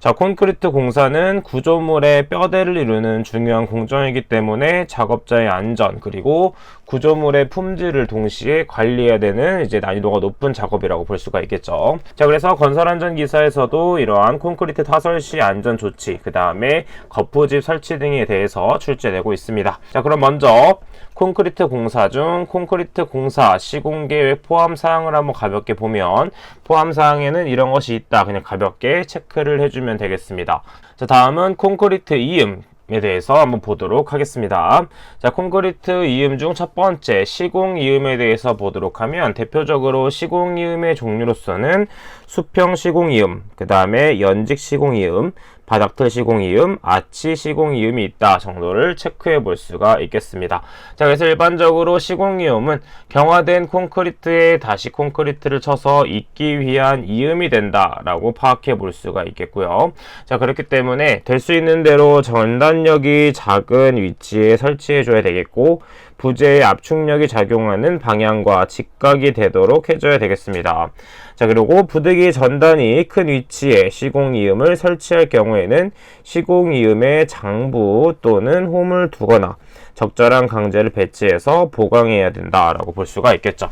자, 콘크리트 공사는 구조물의 뼈대를 이루는 중요한 공정이기 때문에 작업자의 안전 그리고 구조물의 품질을 동시에 관리해야 되는 이제 난이도가 높은 작업이라고 볼 수가 있겠죠. 자, 그래서 건설 안전 기사에서도 이러한 콘크리트 타설 시 안전 조치, 그 다음에 거푸집 설치 등에 대해서 출제되고 있습니다. 자, 그럼 먼저 콘크리트 공사 중 콘크리트 공사 시공 계획 포함 사항을 한번 가볍게 보면 포함 사항에는 이런 것이 있다. 그냥 가볍게 체크를 해주면 되겠습니다. 자, 다음은 콘크리트 이음. 에 대해서 한번 보도록 하겠습니다. 자, 콘크리트 이음 중 첫 번째 시공 이음에 대해서 보도록 하면 대표적으로 시공 이음의 종류로서는 수평 시공 이음, 그 다음에 연직 시공 이음, 바닥틀 시공 이음, 아치 시공 이음이 있다 정도를 체크해 볼 수가 있겠습니다. 자, 그래서 일반적으로 시공 이음은 경화된 콘크리트에 다시 콘크리트를 쳐서 잇기 위한 이음이 된다라고 파악해 볼 수가 있겠고요. 자, 그렇기 때문에 될 수 있는 대로 전단력이 작은 위치에 설치해 줘야 되겠고 부재의 압축력이 작용하는 방향과 직각이 되도록 해줘야 되겠습니다. 자, 그리고 부득이 전단이 큰 위치에 시공이음을 설치할 경우에는 시공이음의 장부 또는 홈을 두거나 적절한 강제를 배치해서 보강해야 된다라고 볼 수가 있겠죠.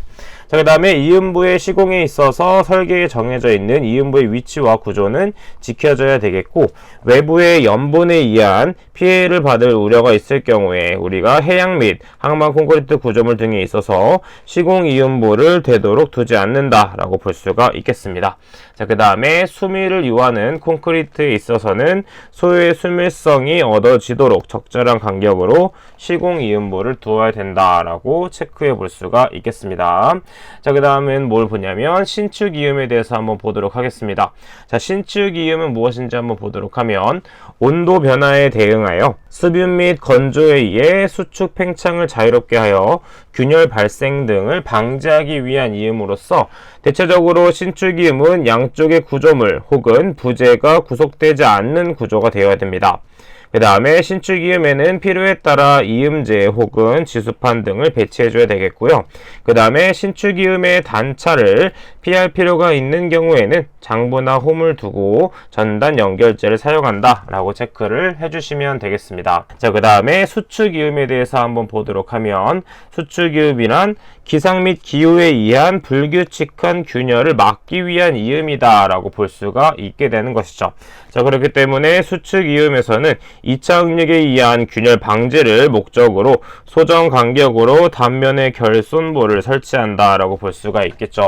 자, 그 다음에 이음부의 시공에 있어서 설계에 정해져 있는 이음부의 위치와 구조는 지켜져야 되겠고, 외부의 염분에 의한 피해를 받을 우려가 있을 경우에 우리가 해양 및 항만 콘크리트 구조물 등에 있어서 시공 이음부를 되도록 두지 않는다라고 볼 수가 있겠습니다. 자, 그 다음에 수밀을 요하는 콘크리트에 있어서는 소유의 수밀성이 얻어지도록 적절한 간격으로 시공 이음부를 두어야 된다라고 체크해 볼 수가 있겠습니다. 자, 그 다음엔 뭘 보냐면 신축 이음에 대해서 한번 보도록 하겠습니다. 자, 신축 이음은 무엇인지 한번 보도록 하면 온도 변화에 대응하여 습윤 및 건조에 의해 수축 팽창을 자유롭게 하여 균열 발생 등을 방지하기 위한 이음으로써 대체적으로 신축 이음은 양쪽의 구조물 혹은 부재가 구속되지 않는 구조가 되어야 됩니다. 그 다음에 신축 이음에는 필요에 따라 이음제 혹은 지수판 등을 배치해 줘야 되겠고요. 그 다음에 신축 이음의 단차를 피할 필요가 있는 경우에는 장부나 홈을 두고 전단 연결제를 사용한다 라고 체크를 해주시면 되겠습니다. 자, 그 다음에 수축 이음에 대해서 한번 보도록 하면 수축 이음이란 기상 및 기후에 의한 불규칙한 균열을 막기 위한 이음이다 라고 볼 수가 있게 되는 것이죠. 자, 그렇기 때문에 수축 이음에서는 2차 응력에 의한 균열 방지를 목적으로 소정 간격으로 단면에 결손볼을 설치한다라고 볼 수가 있겠죠.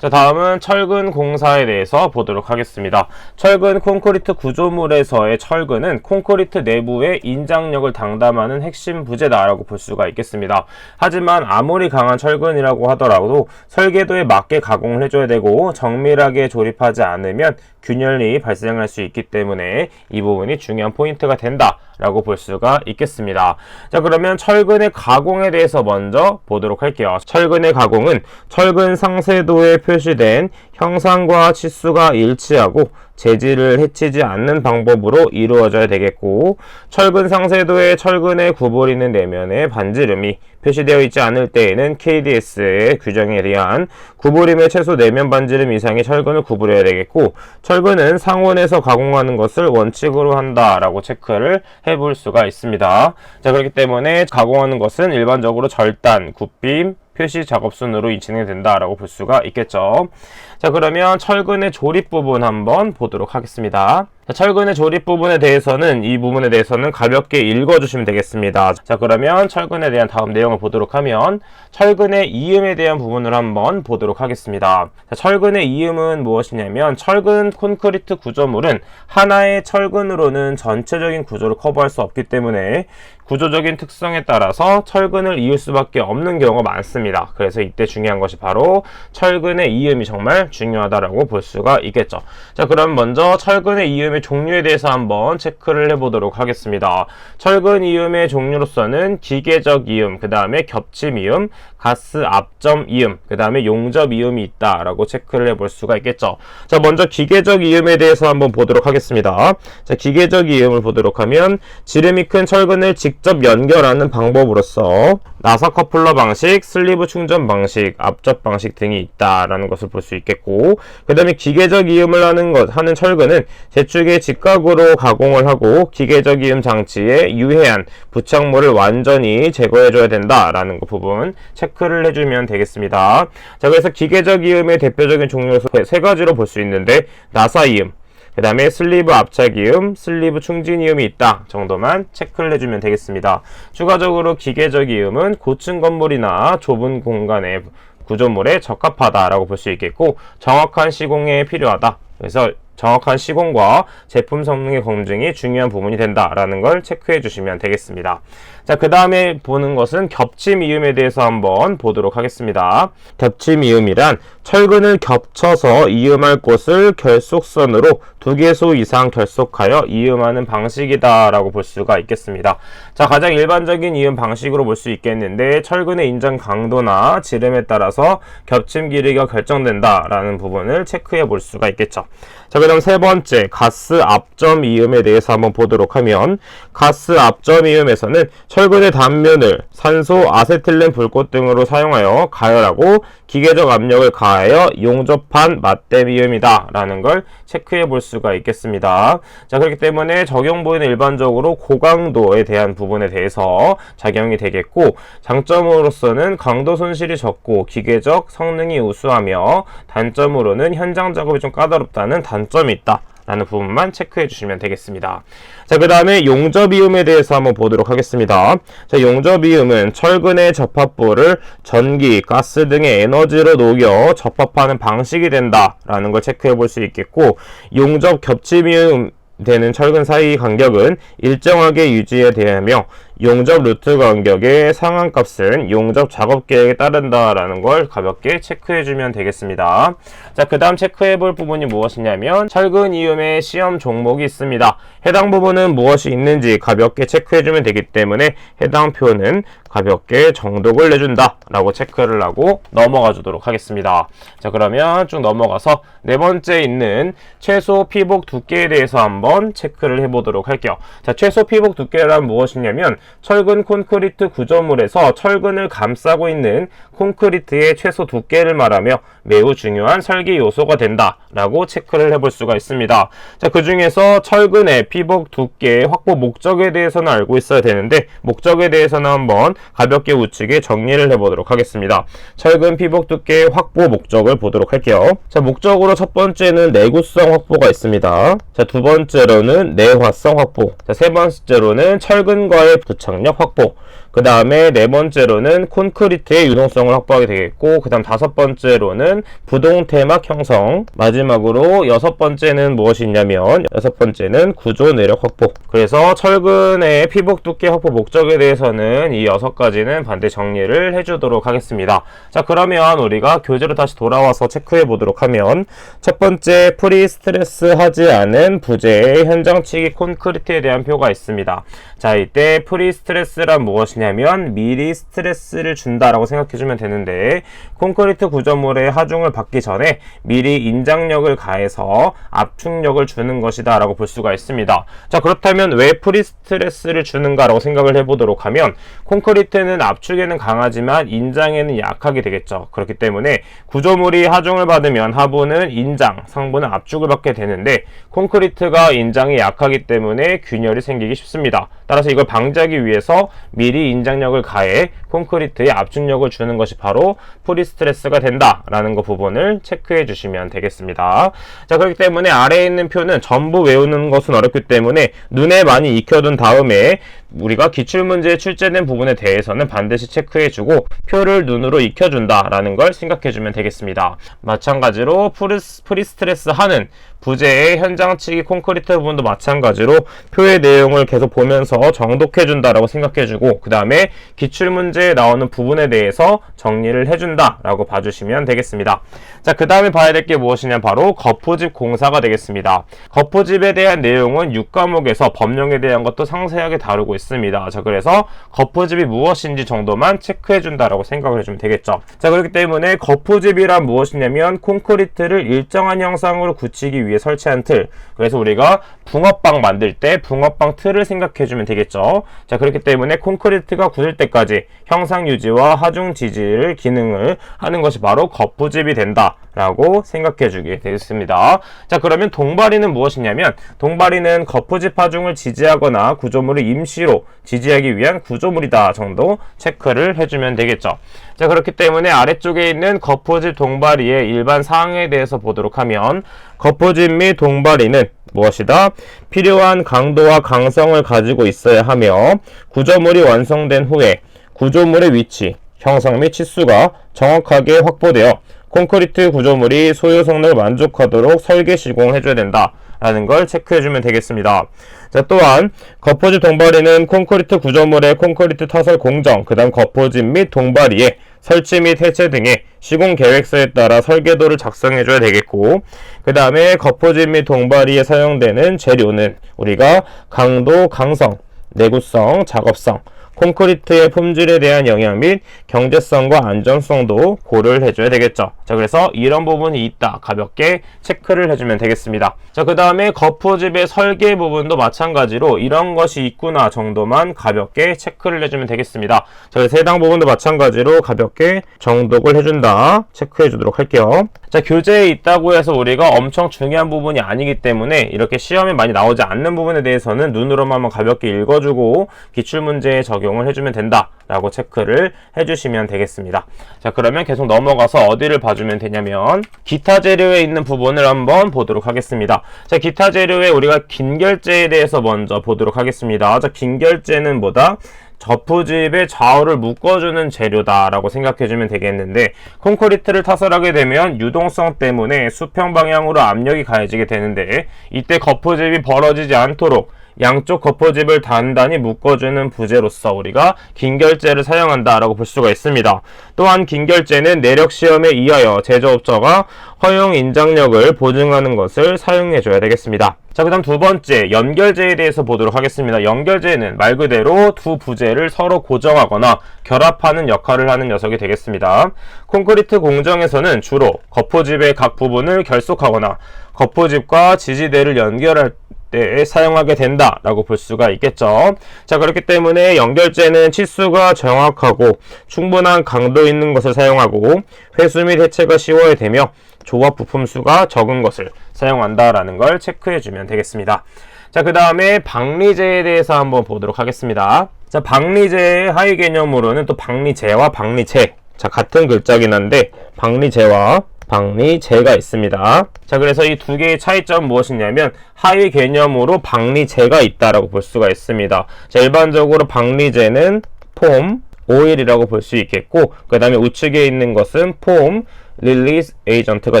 자, 다음은 철근 공사에 대해서 보도록 하겠습니다. 철근 콘크리트 구조물에서의 철근은 콘크리트 내부의 인장력을 담당하는 핵심 부재다라고 볼 수가 있겠습니다. 하지만 아무리 강한 철근이라고 하더라도 설계도에 맞게 가공을 해줘야 되고 정밀하게 조립하지 않으면 균열이 발생할 수 있기 때문에 이 부분이 중요한 포인트가 된다라고 볼 수가 있겠습니다. 자, 그러면 철근의 가공에 대해서 먼저 보도록 할게요. 철근의 가공은 철근 상세도에 표시된 형상과 치수가 일치하고 재질을 해치지 않는 방법으로 이루어져야 되겠고 철근 상세도에 철근에 구부리는 내면에 반지름이 표시되어 있지 않을 때에는 KDS의 규정에 의한 구부림의 최소 내면 반지름 이상의 철근을 구부려야 되겠고 철근은 상온에서 가공하는 것을 원칙으로 한다라고 체크를 해볼 수가 있습니다. 자 그렇기 때문에 가공하는 것은 일반적으로 절단, 굽빔, 표시 작업 순으로 진행 된다라고 볼 수가 있겠죠. 자 그러면 철근의 조립 부분 한번 보도록 하겠습니다. 자, 철근의 조립 부분에 대해서는 이 부분에 대해서는 가볍게 읽어주시면 되겠습니다. 자 그러면 철근에 대한 다음 내용을 보도록 하면 철근의 이음에 대한 부분을 한번 보도록 하겠습니다. 자, 철근의 이음은 무엇이냐면 철근 콘크리트 구조물은 하나의 철근으로는 전체적인 구조를 커버할 수 없기 때문에 구조적인 특성에 따라서 철근을 이을 수밖에 없는 경우가 많습니다. 그래서 이때 중요한 것이 바로 철근의 이음이 정말 중요하다라고 볼 수가 있겠죠. 자, 그럼 먼저 철근의 이음의 종류에 대해서 한번 체크를 해보도록 하겠습니다. 철근 이음의 종류로서는 기계적 이음, 그 다음에 겹침 이음, 가스 압점 이음, 그 다음에 용접 이음이 있다라고 체크를 해볼 수가 있겠죠. 자, 먼저 기계적 이음에 대해서 한번 보도록 하겠습니다. 자, 기계적 이음을 보도록 하면 지름이 큰 철근을 직접 연결하는 방법으로서 나사 커플러 방식, 슬리브 충전 방식, 앞접 방식 등이 있다라는 것을 볼 수 있겠고, 그 다음에 기계적 이음을 하는 것, 하는 철근은 제축에 완벽하게 직각으로 가공을 하고 기계적 이음 장치에 유해한 부착물을 완전히 제거해줘야 된다라는 그 부분 체크를 해주면 되겠습니다. 자, 그래서 기계적 이음의 대표적인 종류로 세 가지로 볼 수 있는데 나사 이음, 그 다음에 슬리브 압착이음, 슬리브 충진이음이 있다 정도만 체크를 해주면 되겠습니다. 추가적으로 기계적 이음은 고층 건물이나 좁은 공간의 구조물에 적합하다라고 볼 수 있겠고 정확한 시공에 필요하다. 그래서 정확한 시공과 제품 성능의 검증이 중요한 부분이 된다라는 걸 체크해 주시면 되겠습니다. 자, 그 다음에 보는 것은 겹침 이음에 대해서 한번 보도록 하겠습니다. 겹침 이음이란 철근을 겹쳐서 이음할 곳을 결속선으로 두 개소 이상 결속하여 이음하는 방식이다라고 볼 수가 있겠습니다. 자, 가장 일반적인 이음 방식으로 볼 수 있겠는데 철근의 인장 강도나 지름에 따라서 겹침 길이가 결정된다라는 부분을 체크해 볼 수가 있겠죠. 자, 그 다음 세 번째, 가스 압점 이음에 대해서 한번 보도록 하면, 가스 압점 이음에서는 철 근의 단면을 산소, 아세틸렌 불꽃 등으로 사용하여 가열하고 기계적 압력을 가하여 용접한 맞댐 이음이다. 라는 걸 체크해 볼 수가 있겠습니다. 자, 그렇기 때문에 적용부에는 일반적으로 고강도에 대한 부분에 대해서 작용이 되겠고, 장점으로서는 강도 손실이 적고 기계적 성능이 우수하며 단점으로는 현장 작업이 좀 까다롭다는 단점이 있다. 라는 부분만 체크해 주시면 되겠습니다. 자, 그 다음에 용접이음에 대해서 한번 보도록 하겠습니다. 자, 용접이음은 철근의 접합부를 전기, 가스 등의 에너지로 녹여 접합하는 방식이 된다라는 걸 체크해 볼 수 있겠고, 용접 겹침이음 되는 철근 사이 간격은 일정하게 유지해야 되며 용접 루트 간격의 상한값은 용접 작업 계획에 따른다라는 걸 가볍게 체크해 주면 되겠습니다. 자, 그 다음 체크해 볼 부분이 무엇이냐면 철근 이음의 시험 종목이 있습니다. 해당 부분은 무엇이 있는지 가볍게 체크해 주면 되기 때문에 해당 표는 가볍게 정독을 내준다 라고 체크를 하고 넘어가 주도록 하겠습니다. 자, 그러면 쭉 넘어가서 네 번째 있는 최소 피복 두께에 대해서 한번 체크를 해 보도록 할게요. 자, 최소 피복 두께란 무엇이냐면 철근 콘크리트 구조물에서 철근을 감싸고 있는 콘크리트의 최소 두께를 말하며 매우 중요한 설계 요소가 된다라고 체크를 해볼 수가 있습니다. 자, 그 중에서 철근의 피복 두께 확보 목적에 대해서는 알고 있어야 되는데 목적에 대해서는 한번 가볍게 우측에 정리를 해보도록 하겠습니다. 철근 피복 두께 확보 목적을 보도록 할게요. 자, 목적으로 첫 번째는 내구성 확보가 있습니다. 자, 두 번째로는 내화성 확보. 자, 세 번째로는 철근과의 부착력 확보. 그 다음에 네 번째로는 콘크리트의 유동성을 확보하게 되겠고, 그 다음 다섯 번째로는 부동 태막 형성, 마지막으로 여섯 번째는 무엇이 있냐면, 여섯 번째는 구조 내력 확보. 그래서 철근의 피복 두께 확보 목적에 대해서는 이 여섯 가지는 반대 정리를 해주도록 하겠습니다. 자, 그러면 우리가 교재로 다시 돌아와서 체크해 보도록 하면, 첫 번째 프리 스트레스 하지 않은 부재의 현장치기 콘크리트에 대한 표가 있습니다. 자, 이때 프리 스트레스란 무엇이냐 면 미리 스트레스를 준다라고 생각해 주면 되는데 콘크리트 구조물의 하중을 받기 전에 미리 인장력을 가해서 압축력을 주는 것이다 라고 볼 수가 있습니다. 자, 그렇다면 왜 프리 스트레스를 주는가라고 생각을 해 보도록 하면 콘크리트는 압축에는 강하지만 인장에는 약하게 되겠죠. 그렇기 때문에 구조물이 하중을 받으면 하부는 인장, 상부는 압축을 받게 되는데 콘크리트가 인장이 약하기 때문에 균열이 생기기 쉽습니다. 따라서 이걸 방지하기 위해서 미리 인장력을 가해 콘크리트에 압축력을 주는 것이 바로 프리스트레스가 된다라는 거 부분을 체크해 주시면 되겠습니다. 자 그렇기 때문에 아래에 있는 표는 전부 외우는 것은 어렵기 때문에 눈에 많이 익혀둔 다음에 우리가 기출문제에 출제된 부분에 대해서는 반드시 체크해주고 표를 눈으로 익혀준다라는 걸 생각해주면 되겠습니다. 마찬가지로 프리스, 프리스트레스 하는 부재의 현장치기 콘크리트 부분도 마찬가지로 표의 내용을 계속 보면서 정독해준다라고 생각해주고 그 다음에 기출문제에 나오는 부분에 대해서 정리를 해준다라고 봐주시면 되겠습니다. 자, 그 다음에 봐야 될 게 무엇이냐 바로 거푸집 공사가 되겠습니다. 거푸집에 대한 내용은 6과목에서 법령에 대한 것도 상세하게 다루고 있습니다. 있습니다. 자, 그래서 거푸집이 무엇인지 정도만 체크해 준다라고 생각을 해주면 되겠죠. 자, 그렇기 때문에 거푸집이란 무엇이냐면 콘크리트를 일정한 형상으로 굳히기 위해 설치한 틀. 그래서 우리가 붕어빵 만들 때 붕어빵 틀을 생각해 주면 되겠죠. 자, 그렇기 때문에 콘크리트가 굳을 때까지 형상 유지와 하중 지지를 기능을 하는 것이 바로 거푸집이 된다 라고 생각해 주게 되겠습니다. 자, 그러면 동바리는 무엇이냐면 동바리는 거푸집 하중을 지지하거나 구조물을 임시로 지지하기 위한 구조물이다 정도 체크를 해주면 되겠죠. 자, 그렇기 때문에 아래쪽에 있는 거푸집 동바리의 일반 사항에 대해서 보도록 하면 거푸집 및 동바리는 무엇이다? 필요한 강도와 강성을 가지고 있어야 하며 구조물이 완성된 후에 구조물의 위치, 형상 및 치수가 정확하게 확보되어 콘크리트 구조물이 소유 성능을 만족하도록 설계 시공을 해줘야 된다. 라는 걸 체크해주면 되겠습니다. 자, 또한 거포집 동바리는 콘크리트 구조물의 콘크리트 타설 공정, 그 다음 거포집 및 동바리의 설치 및 해체 등의 시공 계획서에 따라 설계도를 작성해줘야 되겠고, 그 다음에 거포집 및 동바리에 사용되는 재료는 우리가 강도, 강성, 내구성, 작업성, 콘크리트의 품질에 대한 영향 및 경제성과 안전성도 고려를 해줘야 되겠죠. 자, 그래서 이런 부분이 있다. 가볍게 체크를 해주면 되겠습니다. 자, 그 다음에 거푸집의 설계 부분도 마찬가지로 이런 것이 있구나 정도만 가볍게 체크를 해주면 되겠습니다. 자, 그래서 해당 부분도 마찬가지로 가볍게 정독을 해준다. 체크해 주도록 할게요. 자, 교재에 있다고 해서 우리가 엄청 중요한 부분이 아니기 때문에 이렇게 시험에 많이 나오지 않는 부분에 대해서는 눈으로만 가볍게 읽어주고 기출문제에 적용 을 해주면 된다라고 체크를 해주시면 되겠습니다. 자, 그러면 계속 넘어가서 어디를 봐주면 되냐면 기타 재료에 있는 부분을 한번 보도록 하겠습니다. 자, 기타 재료에 우리가 긴결재에 대해서 먼저 보도록 하겠습니다. 자, 긴결재는 뭐다? 저푸집의 좌우를 묶어주는 재료다라고 생각해주면 되겠는데 콘크리트를 타설하게 되면 유동성 때문에 수평 방향으로 압력이 가해지게 되는데 이때 거푸집이 벌어지지 않도록 양쪽 거푸집을 단단히 묶어주는 부재로서 우리가 긴결재를 사용한다라고 볼 수가 있습니다. 또한 긴결재는 내력 시험에 의하여 제조업자가 허용 인장력을 보증하는 것을 사용해줘야 되겠습니다. 자, 그 다음 두 번째, 연결재에 대해서 보도록 하겠습니다. 연결재는 말 그대로 두 부재를 서로 고정하거나 결합하는 역할을 하는 녀석이 되겠습니다. 콘크리트 공정에서는 주로 거푸집의 각 부분을 결속하거나 거푸집과 지지대를 연결할 때 사용하게 된다라고 볼 수가 있겠죠. 자, 그렇기 때문에 연결재는 치수가 정확하고 충분한 강도 있는 것을 사용하고 회수 및 해체가 쉬워야 되며 조합 부품 수가 적은 것을 사용한다라는 걸 체크해 주면 되겠습니다. 자, 그 다음에 박리재에 대해서 한번 보도록 하겠습니다. 자, 박리재의 하위 개념으로는 또 박리재와 박리재. 자, 같은 글자긴 한데, 박리재와 박리재가 있습니다. 자, 그래서 이 두 개의 차이점 무엇이냐면 하위 개념으로 박리재가 있다라고 볼 수가 있습니다. 자, 일반적으로 박리재는 폼, 오일이라고 볼 수 있겠고, 그 다음에 우측에 있는 것은 폼, 릴리스 에이전트가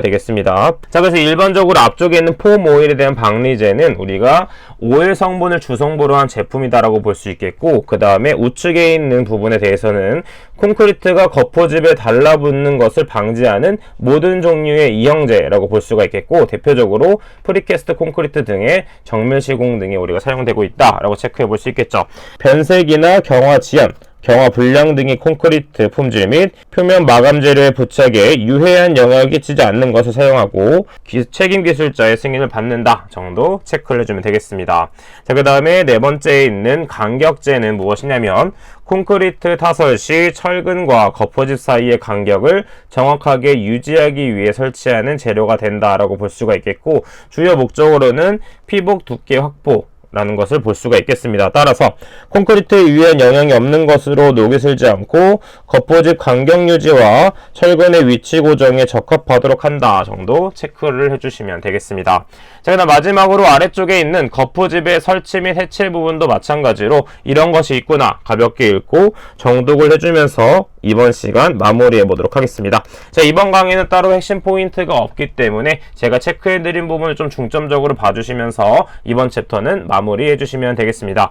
되겠습니다. 자, 그래서 일반적으로 앞쪽에 있는 폼 오일에 대한 박리제는 우리가 오일 성분을 주성분으로 한 제품이다라고 볼 수 있겠고, 그 다음에 우측에 있는 부분에 대해서는 콘크리트가 거포집에 달라붙는 것을 방지하는 모든 종류의 이형제라고 볼 수가 있겠고, 대표적으로 프리캐스트 콘크리트 등의 정밀 시공 등에 우리가 사용되고 있다라고 체크해 볼 수 있겠죠. 변색이나 경화 지연, 경화 불량 등의 콘크리트 품질 및 표면 마감 재료의 부착에 유해한 영향을 끼치지 않는 것을 사용하고 기, 책임 기술자의 승인을 받는다 정도 체크를 해주면 되겠습니다. 자, 그 다음에 네 번째에 있는 간격재는 무엇이냐면 콘크리트 타설 시 철근과 거포집 사이의 간격을 정확하게 유지하기 위해 설치하는 재료가 된다라고 볼 수가 있겠고 주요 목적으로는 피복 두께 확보 라는 것을 볼 수가 있겠습니다. 따라서 콘크리트에 유해한 영향이 없는 것으로 녹이 슬지 않고 겉보집 간격 유지와 철근의 위치 고정에 적합하도록 한다 정도 체크를 해주시면 되겠습니다. 자, 그다음 마지막으로 아래쪽에 있는 겉포집의 설치 및 해체 부분도 마찬가지로 이런 것이 있구나 가볍게 읽고 정독을 해주면서 이번 시간 마무리해 보도록 하겠습니다. 자, 이번 강의는 따로 핵심 포인트가 없기 때문에 제가 체크해 드린 부분을 좀 중점적으로 봐주시면서 이번 챕터는 마무리해 주시면 되겠습니다.